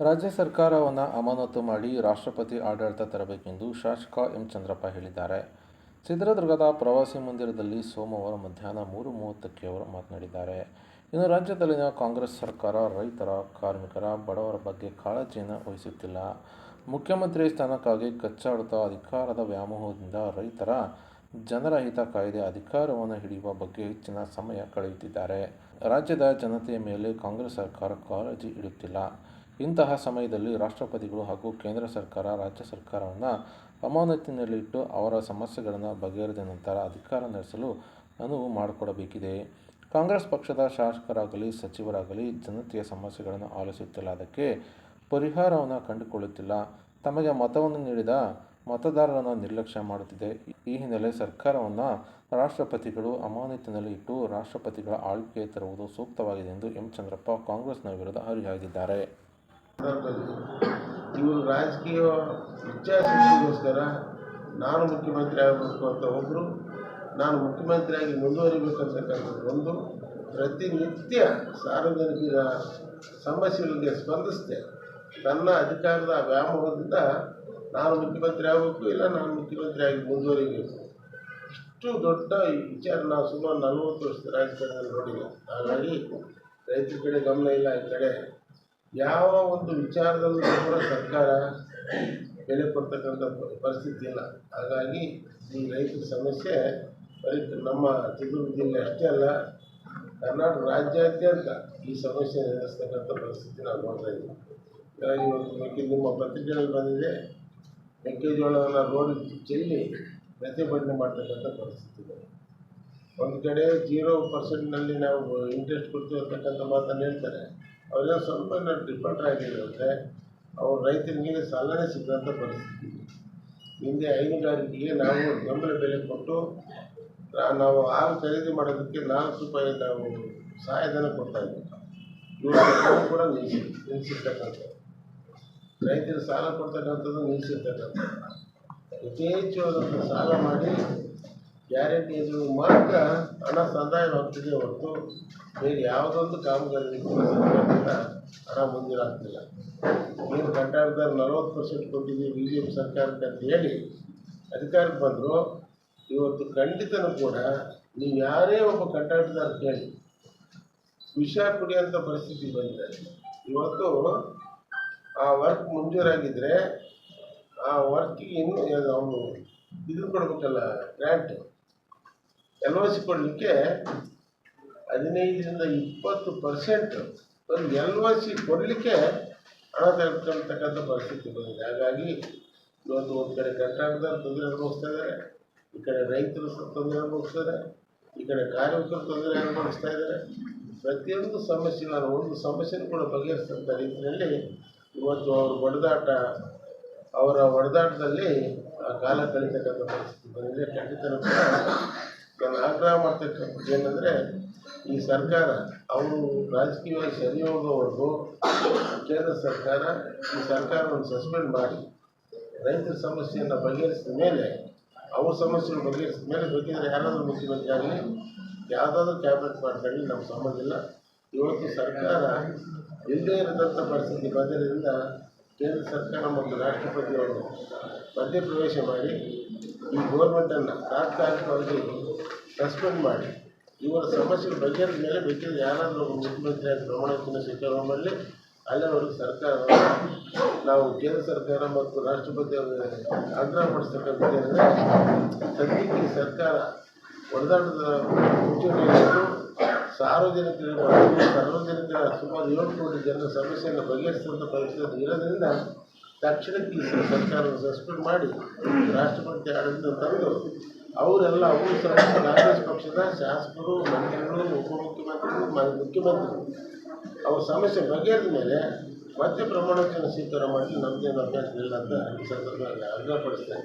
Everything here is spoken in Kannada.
ರಾಜ್ಯ ಸರ್ಕಾರವನ್ನು ಅಮಾನತು ಮಾಡಿ ರಾಷ್ಟ್ರಪತಿ ಆಡಳಿತ ತರಬೇಕೆಂದು ಶಾಸಕ ಎಂ ಚಂದ್ರಪ್ಪ ಹೇಳಿದ್ದಾರೆ. ಚಿತ್ರದುರ್ಗದ ಪ್ರವಾಸಿ ಮಂದಿರದಲ್ಲಿ ಸೋಮವಾರ ಮಧ್ಯಾಹ್ನ ಮೂರು ಮೂವತ್ತಕ್ಕೆ ಅವರು ಮಾತನಾಡಿದ್ದಾರೆ. ಇನ್ನು ರಾಜ್ಯದಲ್ಲಿನ ಕಾಂಗ್ರೆಸ್ ಸರ್ಕಾರ ರೈತರ, ಕಾರ್ಮಿಕರ ಬಡವರ ಬಗ್ಗೆ ಕಾಳಜಿಯನ್ನು ವಹಿಸುತ್ತಿಲ್ಲ. ಮುಖ್ಯಮಂತ್ರಿ ಸ್ಥಾನಕ್ಕಾಗಿ ಕಚ್ಚಾಡುತ್ತಾ ಅಧಿಕಾರದ ವ್ಯಾಮೋಹದಿಂದ ರೈತರ ಜನರ ಹಿತ ಕಾಯ್ದೆ ಅಧಿಕಾರವನ್ನು ಹಿಡಿಯುವ ಬಗ್ಗೆ ಹೆಚ್ಚಿನ ಸಮಯ ಕಳೆಯುತ್ತಿದ್ದಾರೆ. ರಾಜ್ಯದ ಜನತೆಯ ಮೇಲೆ ಕಾಂಗ್ರೆಸ್ ಸರ್ಕಾರ ಕಾಳಜಿ ಇಡುತ್ತಿಲ್ಲ. ಇಂತಹ ಸಮಯದಲ್ಲಿ ರಾಷ್ಟ್ರಪತಿಗಳು ಹಾಗೂ ಕೇಂದ್ರ ಸರ್ಕಾರ, ರಾಜ್ಯ ಸರ್ಕಾರವನ್ನು ಅಮಾನತಿನಲ್ಲಿಟ್ಟು ಅವರ ಸಮಸ್ಯೆಗಳನ್ನು ಬಗೆಹರಿದ ನಂತರ ಅಧಿಕಾರ ನಡೆಸಲು ಅನುವು ಮಾಡಿಕೊಡಬೇಕಿದೆ. ಕಾಂಗ್ರೆಸ್ ಪಕ್ಷದ ಶಾಸಕರಾಗಲಿ, ಸಚಿವರಾಗಲಿ ಜನತೆಯ ಸಮಸ್ಯೆಗಳನ್ನು ಆಲಿಸುತ್ತಿಲ್ಲ ಅದಕ್ಕೆ ಪರಿಹಾರವನ್ನು ಕಂಡುಕೊಳ್ಳುತ್ತಿಲ್ಲ. ತಮಗೆ ಮತವನ್ನು ನೀಡಿದ ಮತದಾರರನ್ನು ನಿರ್ಲಕ್ಷ್ಯ ಮಾಡುತ್ತಿದೆ. ಈ ಹಿನ್ನೆಲೆ ಸರ್ಕಾರವನ್ನು ರಾಷ್ಟ್ರಪತಿಗಳು ಅಮಾನತಿನಲ್ಲಿ ಇಟ್ಟು ರಾಷ್ಟ್ರಪತಿಗಳ ಆಳ್ವಿಕೆ ತರುವುದು ಸೂಕ್ತವಾಗಿದೆ ಎಂದು ಎಂ. ಚಂದ್ರಪ್ಪ ಕಾಂಗ್ರೆಸ್ನ ವಿರುದ್ಧ ಹರಿಹಾಯ್ದಿದ್ದಾರೆ. ಇವರು ರಾಜಕೀಯ ಇಚ್ಛಾಶಕ್ತಿಗೋಸ್ಕರ ನಾನು ಮುಖ್ಯಮಂತ್ರಿ ಆಗಬೇಕು ಅಂತ ಒಬ್ಬರು ನಾನು ಮುಖ್ಯಮಂತ್ರಿಯಾಗಿ ಮುಂದುವರಿಬೇಕಂತಕ್ಕಂಥದ್ದು ಒಂದು ಪ್ರತಿನಿತ್ಯ ಸಾರ್ವಜನಿಕರ ಸಮಸ್ಯೆಗಳಿಗೆ ಸ್ಪಂದಿಸಿದೆ. ತನ್ನ ಅಧಿಕಾರದ ವ್ಯಾಮೋಹದಿಂದ ನಾನು ಮುಖ್ಯಮಂತ್ರಿ ಆಗಬೇಕು ಇಲ್ಲ, ನಾನು ಮುಖ್ಯಮಂತ್ರಿಯಾಗಿ ಮುಂದುವರಿಬೇಕು. ಇಷ್ಟು ದೊಡ್ಡ ವಿಚಾರ ನಾವು ಸುಮಾರು ನಲವತ್ತು ವರ್ಷದ ರಾಜಕಾರಣದಲ್ಲಿ ನೋಡಿಲ್ಲ. ಹಾಗಾಗಿ ರೈತರ ಕಡೆ ಗಮನ ಇಲ್ಲ ಈ ಕಡೆ. ಯಾವ ಒಂದು ವಿಚಾರದಲ್ಲೂ ಕೂಡ ಸರ್ಕಾರ ಬೆಲೆ ಕೊಡ್ತಕ್ಕಂಥ ಪರಿಸ್ಥಿತಿ ಇಲ್ಲ. ಹಾಗಾಗಿ ಈ ರೈತರ ಸಮಸ್ಯೆ ರೈತ ನಮ್ಮ ಚಿತ್ರದುರ್ಗ ಜಿಲ್ಲೆ ಅಷ್ಟೇ ಅಲ್ಲ, ಕರ್ನಾಟಕ ರಾಜ್ಯಾದ್ಯಂತ ಈ ಸಮಸ್ಯೆ ಎದುರಿಸ್ತಕ್ಕಂಥ ಪರಿಸ್ಥಿತಿ ನಾವು ನೋಡ್ತಾ ಇದ್ದೀವಿ. ಹಾಗಾಗಿ ಇವತ್ತು ನಿಮ್ಮ ಪತ್ರಿಕೆಗಳಲ್ಲಿ ಬಂದಿದೆ, ಮೆಕ್ಕೆಜೋಳವನ್ನು ರೋಡ್ ಚೆಲ್ಲಿ ಪ್ರತಿಭಟನೆ ಮಾಡ್ತಕ್ಕಂಥ ಪರಿಸ್ಥಿತಿ ಇದೆ. ಒಂದು ಕಡೆ ಜೀರೋ ಪರ್ಸೆಂಟ್ನಲ್ಲಿ ನಾವು ಇಂಟ್ರೆಸ್ಟ್ ಕೊಡ್ತೀವಿ ಅಂತಕ್ಕಂಥ ಮಾತನ್ನು ಹೇಳ್ತಾರೆ. ಅವರೆಲ್ಲ ಸ್ವಲ್ಪ ಡಿಫೆಂಡ್ ಆಗಿರುತ್ತೆ. ಅವ್ರು ರೈತರಿಗೆ ಸಾಲನೇ ಸಿಗದಂಥ ಪರಿಸ್ಥಿತಿ. ಹಿಂದೆ ಹೈನುಗಾರಿಕೆಗೆ ನಾವು ಬೆಂಬಲ ಬೆಲೆ ಕೊಟ್ಟು ನಾವು ಹಾಲು ಖರೀದಿ ಮಾಡೋದಕ್ಕೆ ನಾಲ್ಕು ರೂಪಾಯಿ ನಾವು ಸಹಾಯಧನ ಕೊಡ್ತಾ ಇದ್ದೀವಿ ಕೂಡ ನಿಲ್ಲಿಸಿ ನಿಲ್ಲಿಸಿರ್ತಕ್ಕಂಥದ್ದು ರೈತರು ಸಾಲ ಕೊಡ್ತಕ್ಕಂಥದ್ದು ನಿಲ್ಲಿಸಿರ್ತಕ್ಕಂಥದ್ದು ಯಥೇಚ್ಛವಾದಂಥ ಸಾಲ ಮಾಡಿ ಗ್ಯಾರಂಟಿ ಇದು ಮಾತ್ರ ಹಣ ಸಂದಾಯವಾಗ್ತಿದೆ ಹೊರತು ಬೇರೆ ಯಾವುದೊಂದು ಕಾಮಗಾರಿ ಹಣ ಮಂಜೂರಾಗ್ತಿಲ್ಲ. ನೀವು ಕಂಟಾಡ್ದಾರ ನಲವತ್ತು ಪರ್ಸೆಂಟ್ ಕೊಟ್ಟಿದ್ದೀವಿ ಬಿ ಜೆ ಪಿ ಸರ್ಕಾರಕ್ಕೆ ಅಂತ ಹೇಳಿ ಅಧಿಕಾರಕ್ಕೆ ಬಂದರು, ಇವತ್ತು ಖಂಡಿತನೂ ಕೂಡ ನೀವು ಯಾರೇ ಒಬ್ಬ ಕಂಟಾಟದಾರ ಹೇಳಿ, ವಿಷ ಕುಡಿಯೋಂಥ ಪರಿಸ್ಥಿತಿ ಬಂದಿದೆ ಇವತ್ತು ಆ ವರ್ಕ್ ಮಂಜೂರಾಗಿದ್ದರೆ ಆ ವರ್ಕಿಗೆ ಇನ್ನೂ ಅವನು ಇದನ್ನು ಕೊಡ್ಬೇಕಲ್ಲ ಗ್ರ್ಯಾಂಟ್ ಎಲ್ ಒ ಸಿ ಕೊಡಲಿಕ್ಕೆ ಹದಿನೈದರಿಂದ ಇಪ್ಪತ್ತು ಪರ್ಸೆಂಟ್ ಒಂದು ಎಲ್ ಒ ಸಿ ಕೊಡಲಿಕ್ಕೆ ಹಣ ತೆಗೆದುಕೊಳ್ತಕ್ಕಂಥ ಪರಿಸ್ಥಿತಿ ಬಂದಿದೆ. ಹಾಗಾಗಿ ಇವತ್ತು ಒಂದು ಕಡೆ ಕಂಟ್ರಾಕ್ಟರ್ ತೊಂದರೆ ಅನುಭವಿಸ್ತಾ ಇದ್ದಾರೆ. ಈ ಕಡೆ ರೈತರು ಸಹ ತೊಂದರೆ ಅನುಭವಿಸ್ತಾರೆ ಈ ಕಡೆ ಕಾರ್ಮಿಕರು ತೊಂದರೆ ಅನುಭವಿಸ್ತಾ ಇದ್ದಾರೆ. ಪ್ರತಿಯೊಂದು ಸಮಸ್ಯೆಗಳನ್ನು ಒಂದು ಸಮಸ್ಯೆನೂ ಕೂಡ ಬಗೆಹರಿಸಿದಂಥ ರೀತಿಯಲ್ಲಿ ಇವತ್ತು ಅವ್ರ ಹೊಡೆದಾಟ ಅವರ ಹೊಡೆದಾಟದಲ್ಲಿ ಆ ಕಾಲ ಕಳೀತಕ್ಕಂಥ ಪರಿಸ್ಥಿತಿ ಬಂದಿದೆ. ಖಂಡಿತ ನಾನು ಆಗ್ರಹ ಮಾಡ್ತಕ್ಕಂಥದ್ದು ಏನಂದರೆ, ಈ ಸರ್ಕಾರ, ಅವರು ರಾಜಕೀಯವಾಗಿ ಸರಿ ಹೋಗೋವರೆಗೂ ಕೇಂದ್ರ ಸರ್ಕಾರ ಈ ಸರ್ಕಾರವನ್ನು ಸಸ್ಪೆಂಡ್ ಮಾಡಿ ರೈತರ ಸಮಸ್ಯೆಯನ್ನು ಬಗೆಹರಿಸಿದ ಮೇಲೆ, ಅವ್ರ ಸಮಸ್ಯೆಗಳು ಬಗೆಹರಿಸಿದ ಮೇಲೆ ಬೇಕಿದ್ರೆ ಯಾರಾದರೂ ಮುಖ್ಯಮಂತ್ರಿ ಆಗಲಿ, ಯಾವುದಾದ್ರೂ ಕ್ಯಾಬಿನೆಟ್ ಮಾಡ್ಕೊಳ್ಳಿ ನಮ್ಮ ಸಂಬಂಧ ಇಲ್ಲ. ಇವತ್ತು ಸರ್ಕಾರ ಇಲ್ಲದೇ ಇರತಕ್ಕಂಥ ಪರಿಸ್ಥಿತಿ ಬಂದಿರೋದ್ರಿಂದ ಕೇಂದ್ರ ಸರ್ಕಾರ ಮತ್ತು ರಾಷ್ಟ್ರಪತಿಯವರು ಮಧ್ಯಪ್ರವೇಶ ಮಾಡಿ ಈ ಗೋರ್ಮೆಂಟನ್ನು ತಾತ್ಕಾಲಿಕವಾಗಿ ಸಸ್ಪೆಂಡ್ ಮಾಡಿ. ಇವರ ಸಮಸ್ಯೆಗಳು ಬಗೆಹರಿದ ಮೇಲೆ ಬೇಕಿದ್ರೆ ಯಾರಾದರೂ ಮುಖ್ಯಮಂತ್ರಿಯಾಗಿ ಪ್ರಮಾಣವಚನ ಸ್ವೀಕಾರ ಮಾಡಲಿ. ಅಲ್ಲಿವರೆಗೂ ಸರ್ಕಾರ ನಾವು ಕೇಂದ್ರ ಸರ್ಕಾರ ಮತ್ತು ರಾಷ್ಟ್ರಪತಿ ಆಗ್ರಹ ಪಡಿಸ್ತಕ್ಕಂಥದ್ದು ಏನಂದರೆ ಸದ್ಯಕ್ಕೆ ಸರ್ಕಾರ ಹೊಡೆದಾಟದ ಮುಚ್ಚುಣಿಯಲ್ಲಿದ್ದು ಸಾರ್ವಜನಿಕರಿಗೆ ಸಾರ್ವಜನಿಕ ಸಾರ್ವಜನಿಕರ ಸುಮಾರು ಏಳು ಕೋಟಿ ಜನರ ಸಮಸ್ಯೆಯನ್ನು ಬಗೆಹರಿಸುವಂಥ ಪರಿಸ್ಥಿತಿ ಇರೋದ್ರಿಂದ ತಕ್ಷಣಕ್ಕೆ ಸರ್ಕಾರವನ್ನು ಸಸ್ಪೆಂಡ್ ಮಾಡಿ ರಾಷ್ಟ್ರಪತಿ ಆಡಳಿತ ತಂದು ಅವರೆಲ್ಲ ಅವರು ಸಹ ಕಾಂಗ್ರೆಸ್ ಪಕ್ಷದ ಶಾಸಕರು, ಮಂತ್ರಿಗಳು, ಉಪಮುಖ್ಯಮಂತ್ರಿಗಳು ಮುಖ್ಯಮಂತ್ರಿಗಳು. ಅವ್ರ ಸಮಸ್ಯೆ ಬಗೆಹರಿದ ಮೇಲೆ ಮತ್ತೆ ಪ್ರಮಾಣವಚನ ಸ್ವೀಕಾರ ಮಾಡಿ ನಮ್ಮದೇನು ಅಭ್ಯಾಸ ಇಲ್ಲ ಅಂತ ಈ ಸಂದರ್ಭದಲ್ಲಿ ಆಗ್ರಹಪಡಿಸ್ತೇನೆ